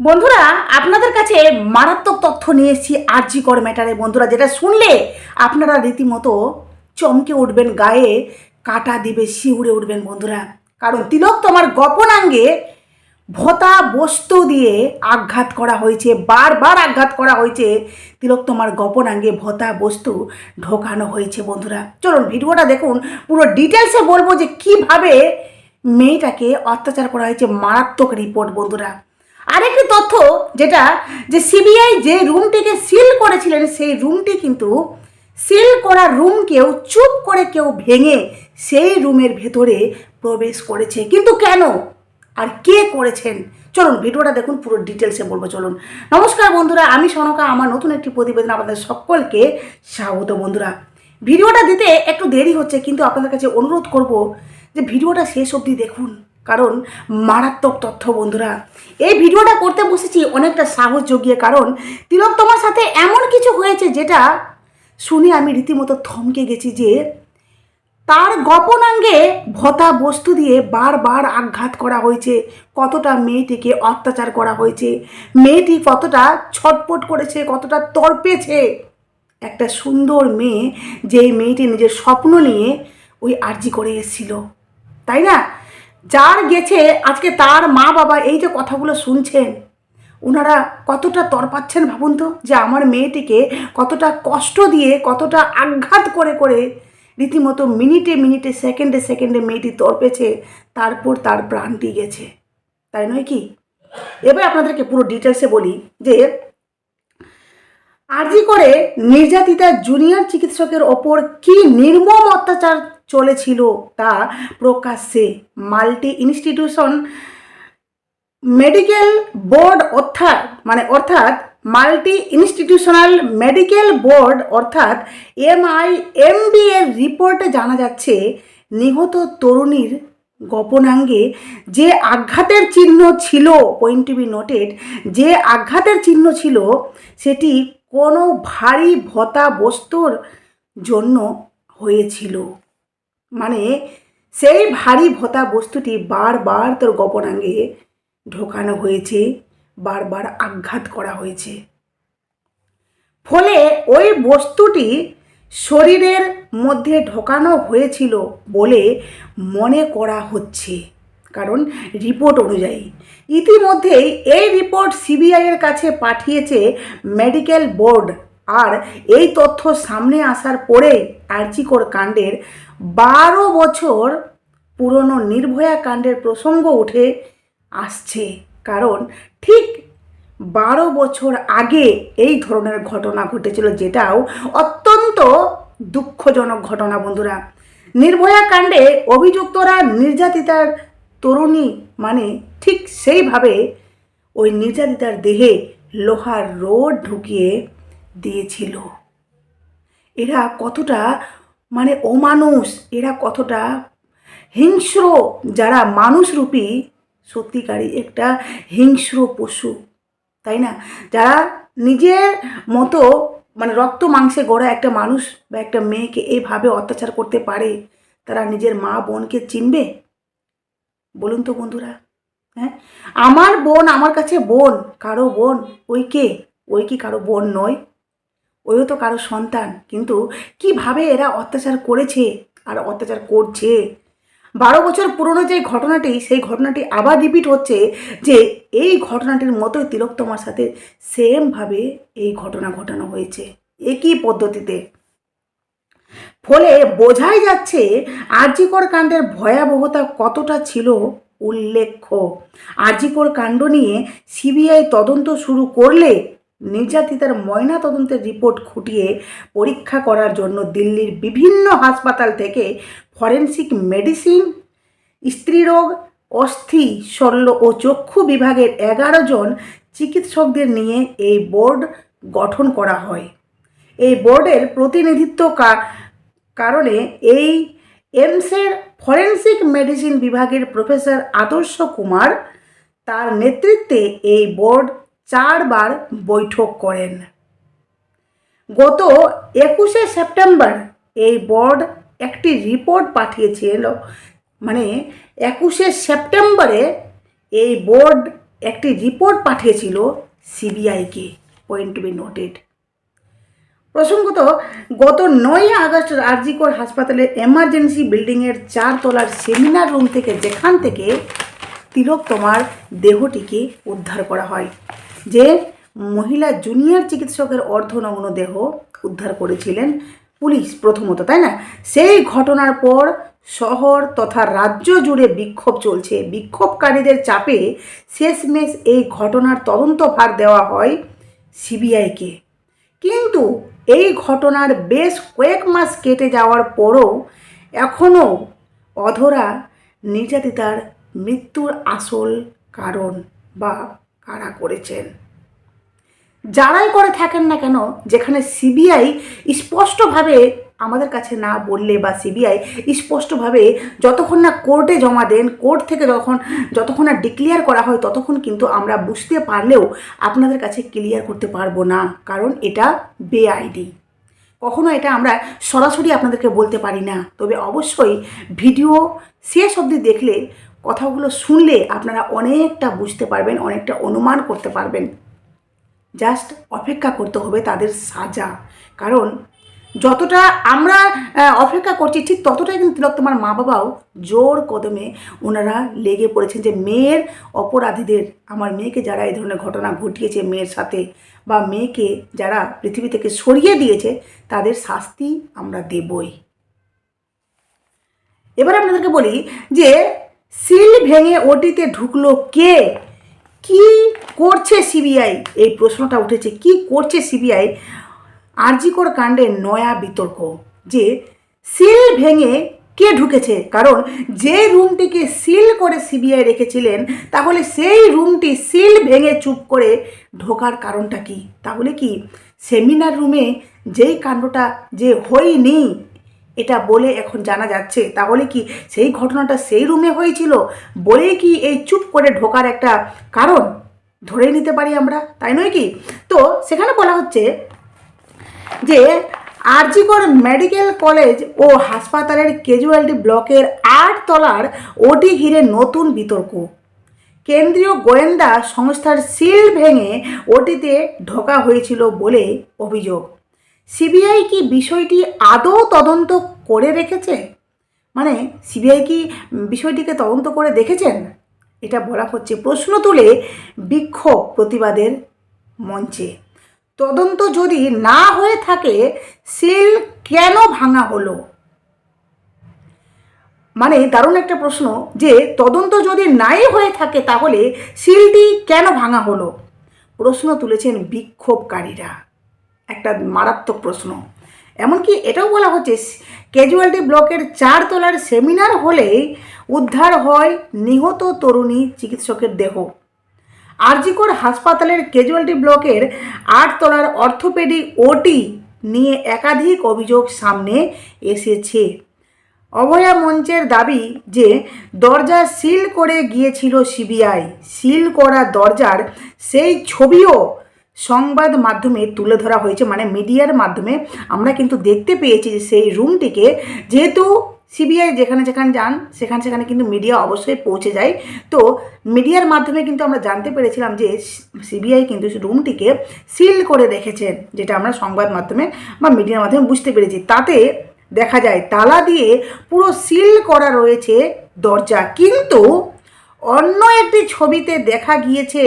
বন্ধুরা, আপনাদের কাছে মারাত্মক তথ্য নিয়ে এসেছি আরজি কর ম্যাটারে। বন্ধুরা, যেটা শুনলে আপনারা রীতিমতো চমকে উঠবেন, গায়ে কাটা দিবে, শিউরে উঠবেন বন্ধুরা। কারণ তিলক তোমার গোপনাঙ্গে ভতা বস্তু দিয়ে আঘাত করা হয়েছে, বারবার আঘাত করা হয়েছে। তিলক তোমার গোপনাঙ্গে ভতা বস্তু ঢোকানো হয়েছে বন্ধুরা। চলুন, ভিডিওটা দেখুন, পুরো ডিটেলসে বলব যে কীভাবে মেয়েটাকে অত্যাচার করা হয়েছে। মারাত্মক রিপোর্ট বন্ধুরা। আরেকটি তথ্য যেটা যে সিবিআই যে রুমটিকে সিল করেছিলেন, সেই রুমটি কিন্তু সিল করা রুমকেও চুপ করে কেউ ভেঙে সেই রুমের ভেতরে প্রবেশ করেছে। কিন্তু কেন? আর কে করেছেন? চলুন ভিডিওটা দেখুন, পুরো ডিটেলসে বলব, চলুন। নমস্কার বন্ধুরা, আমি সনকা, আমার নতুন একটি প্রতিবেদন আপনাদের সকলকে স্বাগত বন্ধুরা। ভিডিওটা দিতে একটু দেরি হচ্ছে, কিন্তু আপনাদের কাছে অনুরোধ করব যে ভিডিওটা শেষ অবধি দেখুন। কারণ মারাত্মক তথ্য বন্ধুরা। এই ভিডিওটা করতে বসেছি অনেকটা সাহস জগিয়ে, কারণ তিলক তোমার সাথে এমন কিছু হয়েছে যেটা শুনে আমি রীতিমতো থমকে গেছি যে তার গোপনাঙ্গে ভতা বস্তু দিয়ে বারবার আঘাত করা হয়েছে, কতটা মেয়েটিকে অত্যাচার করা হয়েছে, মেয়েটি কতটা ছটপট করেছে, কতটা তর্পেছে একটা সুন্দর মেয়ে যেই মেয়েটি নিজের স্বপ্ন নিয়ে ওই আর্জি করে এসেছিল। তাই না? যার গেছে, আজকে তার মা বাবা এই যে কথাগুলো শুনছেন ওনারা কতটা তরপাচ্ছেন ভাবুন তো? যে আমার মেয়েটিকে কতটা কষ্ট দিয়ে, কতটা আঘাত করে করে রীতিমতো মিনিটে মিনিটে, সেকেন্ডে সেকেন্ডে মেয়েটি তরপেছে তারপর তার প্রাণটি গেছে। তাই নয় কি? এবার আপনাদেরকে পুরো ডিটেলসে বলি যে আরজি করে নির্যাতিতা জুনিয়র চিকিৎসকের ওপর কি নির্মম অত্যাচার চলেছিল তা প্রকাশ্যে মাল্টি ইনস্টিটিউশন মেডিকেল বোর্ড অর্থাৎ মানে অর্থাৎ মাল্টি ইনস্টিটিউশনাল মেডিকেল বোর্ড অর্থাৎ এমআই এমবি এর রিপোর্টে জানা যাচ্ছে নিহত তরুণীর গোপনাঙ্গে যে আঘাতের চিহ্ন ছিল পয়েন্ট টু বি নোটেড যে আঘাতের চিহ্ন ছিল, সেটি কোনো ভারী ভতা বস্তুর জন্য হয়েছিল। মানে সেই ভারী ভতা বস্তুটি বারবার তোর গোপনাঙ্গে ঢোকানো হয়েছে, বারবার আঘাত করা হয়েছে। ফলে ওই বস্তুটি শরীরের মধ্যে ঢোকানো হয়েছিল বলে মনে করা হচ্ছে। কারণ রিপোর্ট অনুযায়ী। ইতিমধ্যেই এই রিপোর্ট সিবিআইয়ের কাছে পাঠিয়েছে মেডিকেল বোর্ড। আর এই তথ্য সামনে আসার পরে আর্চিকর কাণ্ডের বারো বছর পুরনো নির্ভয়া কাণ্ডের প্রসঙ্গ উঠে আসছে। কারণ ঠিক বারো বছর আগে এই ধরনের ঘটনা ঘটেছিল যেটাও অত্যন্ত দুঃখজনক ঘটনা বন্ধুরা। নির্ভয়া কাণ্ডে অভিযুক্তরা নির্যাতিতার তরুণী মানে ঠিক সেইভাবে ওই নির্যাতিতার দেহে লোহার রোড ঢুকিয়ে দিয়েছিল। এরা কতটা মানে অমানুষ, এরা কতটা হিংস্র, যারা মানুষরূপী সত্যিকারই একটা হিংস্র পশু, তাই না? যারা নিজের মতো মানে রক্ত মাংসে গড়া একটা মানুষ বা একটা মেয়েকে এইভাবে অত্যাচার করতে পারে, তারা নিজের মা বোনকে চিনবে? বলুন তো বন্ধুরা হ্যাঁ? আমার বোন, আমার কাছে বোন, কারও বোন, ওই কে? ওই কি কারও বোন নয়? ওইও তো কারও সন্তান, কিন্তু কীভাবে এরা অত্যাচার করেছে আর অত্যাচার করছে? বারো বছর পুরনো যে ঘটনাটি, সেই ঘটনাটি আবার রিপিট হচ্ছে যে এই ঘটনাটির মতোই তিলোত্তমার সাথে সেমভাবে এই ঘটনা ঘটানো হয়েছে। একই পদ্ধতিতে। ফলে বোঝাই যাচ্ছে আরজিকর কাণ্ডের ভয়াবহতা কতটা ছিল উল্লেখ্য। আরজিকর কাণ্ড নিয়ে সিবিআই তদন্ত শুরু করলে নির্যাতিতার ময়না তদন্তের রিপোর্ট খুঁটিয়ে পরীক্ষা করার জন্য দিল্লির বিভিন্ন হাসপাতাল থেকে ফরেন্সিক মেডিসিন, স্ত্রীরোগ, অস্থি শল্য ও চক্ষু বিভাগের এগারো জন চিকিৎসকদের নিয়ে এই বোর্ড গঠন করা হয়। এই বোর্ডের প্রতিনিধিত্ব কারণে এই এমসের ফরেন্সিক মেডিসিন বিভাগের প্রফেসর আদর্শ কুমার তার নেতৃত্বে এই বোর্ড চারবার বৈঠক করেন। গত একুশে সেপ্টেম্বর এই বোর্ড একটি রিপোর্ট পাঠিয়েছিল। মানে একুশে সেপ্টেম্বরে এই বোর্ড একটি রিপোর্ট পাঠিয়েছিল সিবিআইকে, পয়েন্ট টু বি নোটেড। প্রসঙ্গত, গত নয় আগস্ট আরজিকর হাসপাতালের এমার্জেন্সি বিল্ডিংয়ের চারতলার সেমিনার রুম থেকে যেখান থেকে তিলক তোমার দেহটিকে উদ্ধার করা হয়, যে মহিলা জুনিয়র চিকিৎসকের অর্ধনগ্ন দেহ উদ্ধার করেছিলেন পুলিশ প্রথমত, তাই না? সেই ঘটনার পর শহর তথা রাজ্য জুড়ে বিক্ষোভ চলছে। বিক্ষোভকারীদের চাপে শেষমেশ এই ঘটনার তদন্ত ভার দেওয়া হয় সিবিআইকে কিন্তু এই ঘটনার বেশ কয়েক মাস কেটে যাওয়ার পরও এখনও অধরা নির্যাতিতার মৃত্যুর আসল কারণ বা কারা করেছেন। যারাই করে থাকেন না কেন, যেখানে সিবিআই স্পষ্টভাবে আমাদের কাছে না বললে বা সিবিআই স্পষ্টভাবে যতক্ষণ না কোর্টে জমা দেন, কোর্ট থেকে যখন, যতক্ষণ না ডিক্লিয়ার করা হয়, ততক্ষণ কিন্তু আমরা বুঝতে পারলেও আপনাদের কাছে ক্লিয়ার করতে পারব না। কারণ এটা বেআইডি কখনো এটা আমরা সরাসরি আপনাদেরকে বলতে পারি না। তবে অবশ্যই ভিডিও শেষ অবধি দেখলে, কথাগুলো শুনলে আপনারা অনেকটা বুঝতে পারবেন, অনেকটা অনুমান করতে পারবেন। জাস্ট অপেক্ষা করতে হবে তাদের সাজা। কারণ যতটা আমরা অপেক্ষা করছি, ঠিক ততটাই কিন্তু তিলক তোমার মা বাবাও জোর কদমে ওনারা লেগে পড়েছেন যে মেয়ের অপরাধীদের, আমার মেয়েকে যারা এই ধরনের ঘটনা ঘটিয়েছে, মেয়ের সাথে বা মেয়েকে যারা পৃথিবী থেকে সরিয়ে দিয়েছে, তাদের শাস্তি আমরা দেবই। এবার আপনাদেরকে বলি যে, সিল ভেঙে ওটিতে ঢুকলো কে? কি করছে সিবিআই? এই প্রশ্নটা উঠেছে, কি করছে সিবিআই? আরজিকর কাণ্ডের নয়া বিতর্ক, যে সিল ভেঙে কে ঢুকেছে? কারণ যে রুমটিকে সিল করে সিবিআই রেখেছিলেন, তাহলে সেই রুমটি সিল ভেঙে চুপ করে ঢোকার কারণটা কি? তাহলে কি সেমিনার রুমে যেই কাণ্ডটা যে হয়নি, এটা বলে এখন জানা যাচ্ছে, তাহলে কি সেই ঘটনাটা সেই রুমে হয়েছিল? বলে কি এই চুপ করে ঢোকার একটা কারণ ধরে নিতে পারি আমরা? তাই নয় কি? তো সেখানে বলা হচ্ছে যে আরজিকর মেডিকেল কলেজ ও হাসপাতালের ক্যাজুয়ালিটি ব্লকের আট তলার ওটি ঘিরে নতুন বিতর্ক। কেন্দ্রীয় গোয়েন্দা সংস্থার সিল ভেঙে ওটিতে ঢোকা হয়েছিল বলে অভিযোগ। সিবিআই কি বিষয়টি আদৌ তদন্ত করে রেখেছে? মানে সিবিআই কি বিষয়টিকে তদন্ত করে দেখেছেন? এটা বলা হচ্ছে প্রশ্ন তুলে বিক্ষোভ প্রতিবাদের মঞ্চে। তদন্ত যদি না হয়ে থাকে, সিল কেন ভাঙা হলো? মানে দারুণ একটা প্রশ্ন যে, তদন্ত যদি নাই হয়ে থাকে তাহলে সিলটি কেন ভাঙা হলো? প্রশ্ন তুলেছেন বিক্ষোভকারীরা। একটা মারাত্মক প্রশ্ন। এমনকি এটাও বলা হচ্ছে, ক্যাজুয়ালিটি ব্লকের চার তলার সেমিনার হলেই উদ্ধার হয় নিহত তরুণী চিকিৎসকের দেহ। আরজিকর হাসপাতালের ক্যাজুয়ালিটি ব্লকের আটতলার অর্থোপেডি ওটি নিয়ে একাধিক অভিযোগ সামনে এসেছে। অভয়া মঞ্চের দাবি যে, দরজা সিল করে গিয়েছিল সিবিআই সিল করা দরজার সেই ছবিও সংবাদ মাধ্যমে তুলে ধরা হয়েছে মানে মিডিয়ার মাধ্যমে। আমরা কিন্তু দেখতে পেয়েছি যে সেই রুমটিকে যেহেতু সিবিআই যেখানে যেখানে যান, সেখানে সেখানে কিন্তু মিডিয়া অবশ্যই পৌঁছে যায়। তো মিডিয়ার মাধ্যমে কিন্তু আমরা জানতে পেরেছিলাম যে সিবিআই কিন্তু রুমটিকে সিল করে রেখেছেন যেটা আমরা সংবাদ মাধ্যমে বা মিডিয়ার মাধ্যমে বুঝতে পেরেছি। তাতে দেখা যায়, তালা দিয়ে পুরো সিল করা রয়েছে দরজা। কিন্তু অন্য একটি ছবিতে দেখা গিয়েছে,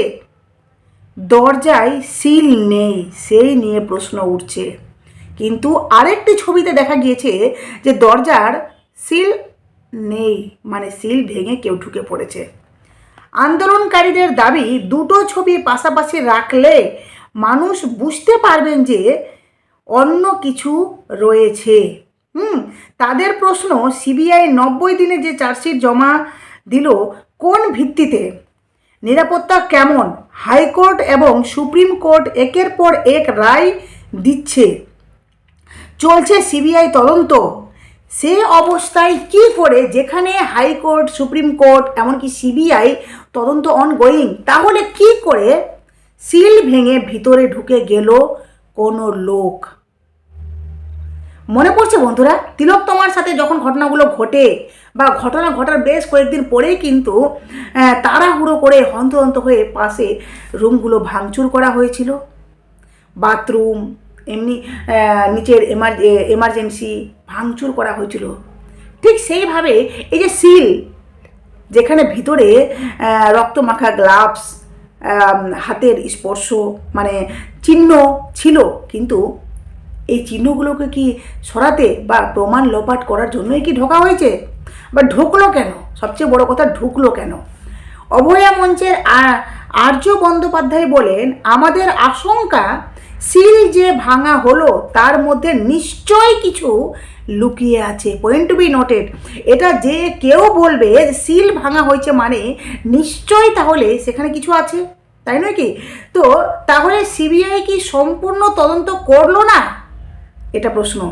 দরজায় সিল নেই, সেই নিয়ে প্রশ্ন উঠছে। কিন্তু আরেকটি ছবিতে দেখা গিয়েছে যে দরজার সিল নেই মানে সিল ভেঙে কেউ ঢুকে পড়েছে। আন্দোলনকারীদের দাবি, দুটো ছবি পাশাপাশি রাখলে মানুষ বুঝতে পারবেন যে অন্য কিছু রয়েছে। হুম, তাদের প্রশ্ন, সিবিআই নব্বই দিনে যে চার্জশিট জমা দিল, কোন ভিত্তিতে? নিরাপত্তা কেমন? হাইকোর্ট এবং সুপ্রিম কোর্ট একের পর এক রায় দিচ্ছে। চলছে সিবিআই তদন্ত। সে অবস্থায় কি করে? যেখানে হাইকোর্ট সুপ্রিম কোর্ট, এমনকি সিবিআই তদন্ত অনগোয়িং তাহলে কি করে সিল ভেঙে ভিতরে ঢুকে গেল কোনো লোক? মনে পড়ছে বন্ধুরা, তিলক তোমার সাথে যখন ঘটনাগুলো ঘটে, বা ঘটনা ঘটার বেশ কয়েকদিন পরেই কিন্তু তাড়াহুড়ো করে হন্তদন্ত হয়ে পাশে রুমগুলো ভাঙচুর করা হয়েছিল। বাথরুম, এমনি নিচের এমার এমার্জেন্সি ভাঙচুর করা হয়েছিল। ঠিক সেইভাবে এই যে সিল যেখানে ভিতরে আহ, রক্তমাখা গ্লাভস হাতের স্পর্শ মানে চিহ্ন ছিল কিন্তু এই চিহ্নগুলোকে কি সরাতে বা প্রমাণ লোপাট করার জন্যই কি ঢোকা হয়েছে? বা ঢুকলো কেন? সবচেয়ে বড় কথা ঢুকলো কেন? অভয়া মঞ্চের আর্য বন্দ্যোপাধ্যায় বলেন আমাদের আশঙ্কা সিল যে ভাঙা হলো, তার মধ্যে নিশ্চয় কিছু লুকিয়ে আছে। পয়েন্ট টু বি নোটেড এটা যে কেউ বলবে সিল ভাঙা হয়েছে মানে নিশ্চয় তাহলে সেখানে কিছু আছে, তাই নয় কি? তো তাহলে সিবিআই কি সম্পূর্ণ তদন্ত করল না? এটা প্রশ্ন।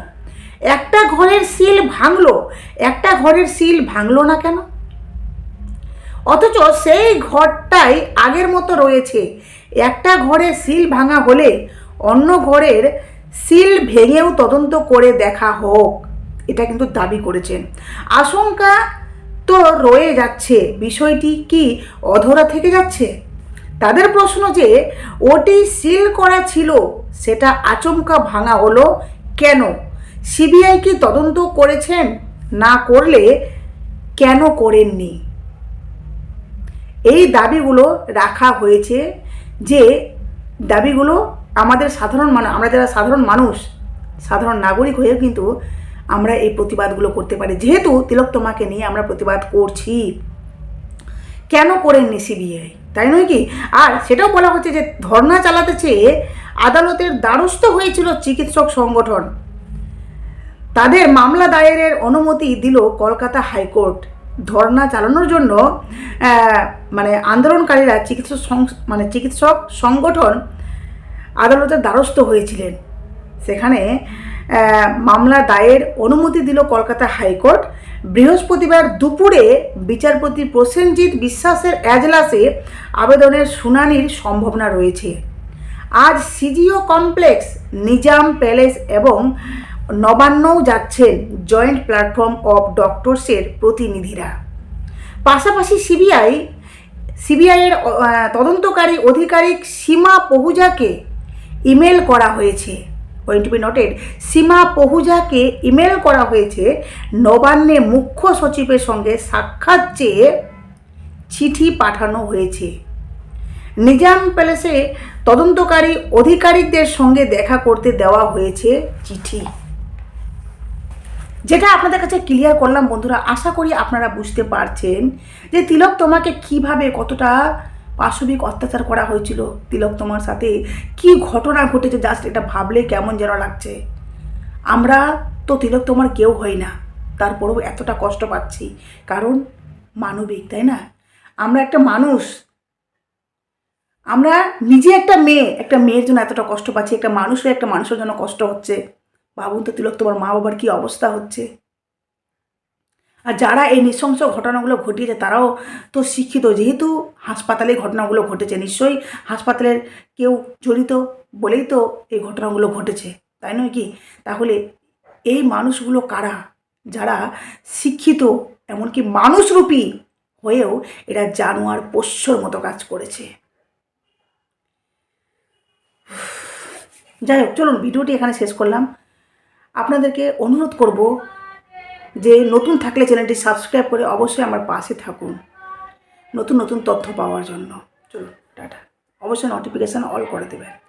একটা ঘরের সিল ভাঙলো, একটা ঘরের সিল ভাঙলো না কেন? অথচ সেই ঘরটাই আগের মতো রয়েছে। একটা ঘরে সিল ভাঙা হলে অন্য ঘরের সিল ভেঙেও তদন্ত করে দেখা হোক। এটা কিন্তু দাবি করেছেন। আশঙ্কা তো রয়ে যাচ্ছে। বিষয়টি কি অধরা থেকে যাচ্ছে? তাদের প্রশ্ন যে, ওটি সিল করা ছিল, সেটা আচমকা ভাঙা হলো কেন? সিবিআই কি তদন্ত করেছেন? না করলে কেন করেননি? এই দাবিগুলো রাখা হয়েছে যে, দাবিগুলো আমাদের সাধারণ মানুষ আমরা যারা সাধারণ মানুষ, সাধারণ নাগরিক হয়েও কিন্তু আমরা এই প্রতিবাদগুলো করতে পারি। যেহেতু তিলোত্তমাকে নিয়ে আমরা প্রতিবাদ করছি। কেন করেননি সিবিআই তাই নয় কি? আর সেটাও বলা হচ্ছে যে ধর্না চালাতে চেয়ে আদালতের দ্বারস্থ হয়েছিল চিকিৎসক সংগঠন। তাদের মামলা দায়েরের অনুমতি দিল কলকাতা হাইকোর্ট। ধর্না চালানোর জন্য মানে আন্দোলনকারীরা চিকিৎসক মানে চিকিৎসক সংগঠন আদালতের দ্বারস্থ হয়েছিলেন। সেখানে মামলা দায়ের অনুমতি দিল কলকাতা হাইকোর্ট। বৃহস্পতিবার দুপুরে বিচারপতি প্রসেনজিৎ বিশ্বাসের এজলাসে আবেদনের শুনানির সম্ভাবনা রয়েছে। আজ সিজিও কমপ্লেক্স, নিজাম প্যালেস এবং নবান্নও যাচ্ছেন জয়েন্ট প্ল্যাটফর্ম অফ ডক্টরসের প্রতিনিধিরা। পাশাপাশি সিবিআই, সিবিআইয়ের তদন্তকারী আধিকারিক সীমা পহুজাকে ইমেল করা হয়েছে। পয়েন্ট বি নোটেড সীমা পহুজাকে ইমেল করা হয়েছে নবান্নে মুখ্য সচিবের সঙ্গে সাক্ষাৎ চেয়ে চিঠি পাঠানো হয়েছে। নিজাম প্যালেসে তদন্তকারী আধিকারিকদের সঙ্গে দেখা করতে দেওয়া হয়েছে চিঠি। যেটা আপনাদের কাছে ক্লিয়ার করলাম বন্ধুরা, আশা করি আপনারা বুঝতে পারছেন যে তিলক তোমাকে কীভাবে কতটা পাশবিক অত্যাচার করা হয়েছিল। তিলক তোমার সাথে কি ঘটনা ঘটেছে জাস্ট এটা ভাবলে কেমন যেন লাগছে। আমরা তো তিলক তোমার কেউ হই না, তারপরেও এতটা কষ্ট পাচ্ছি। কারণ মানবিক, তাই না? আমরা একটা মানুষ। আমরা নিজে একটা মেয়ে, একটা মেয়ের জন্য এতটা কষ্ট পাচ্ছি, একটা মানুষ হয়ে একটা মানুষের জন্য কষ্ট হচ্ছে। ভাবুন তো তিলক তোমার মা বাবার কী অবস্থা হচ্ছে? আর যারা এই নৃশংস ঘটনাগুলো ঘটিয়েছে তারাও তো শিক্ষিত, যেহেতু হাসপাতালে ঘটনাগুলো ঘটেছে নিশ্চয়ই হাসপাতালের কেউ জড়িত বলেই তো এই ঘটনাগুলো ঘটেছে, তাই নয় কি? তাহলে এই মানুষগুলো কারা? যারা শিক্ষিত, এমনকি মানুষরূপী হয়েও এরা জানোয়ার পোষ্যর মতো কাজ করেছে। যাই হোক, চলুন, ভিডিওটি এখানে শেষ করলাম। আপনাদেরকে অনুরোধ করব যে নতুন থাকলে চ্যানেলটি সাবস্ক্রাইব করে অবশ্যই আমার পাশে থাকুন। নতুন নতুন তথ্য পাওয়ার জন্য। চলুন, টাটা। অবশ্যই নোটিফিকেশান অল করে দেবেন।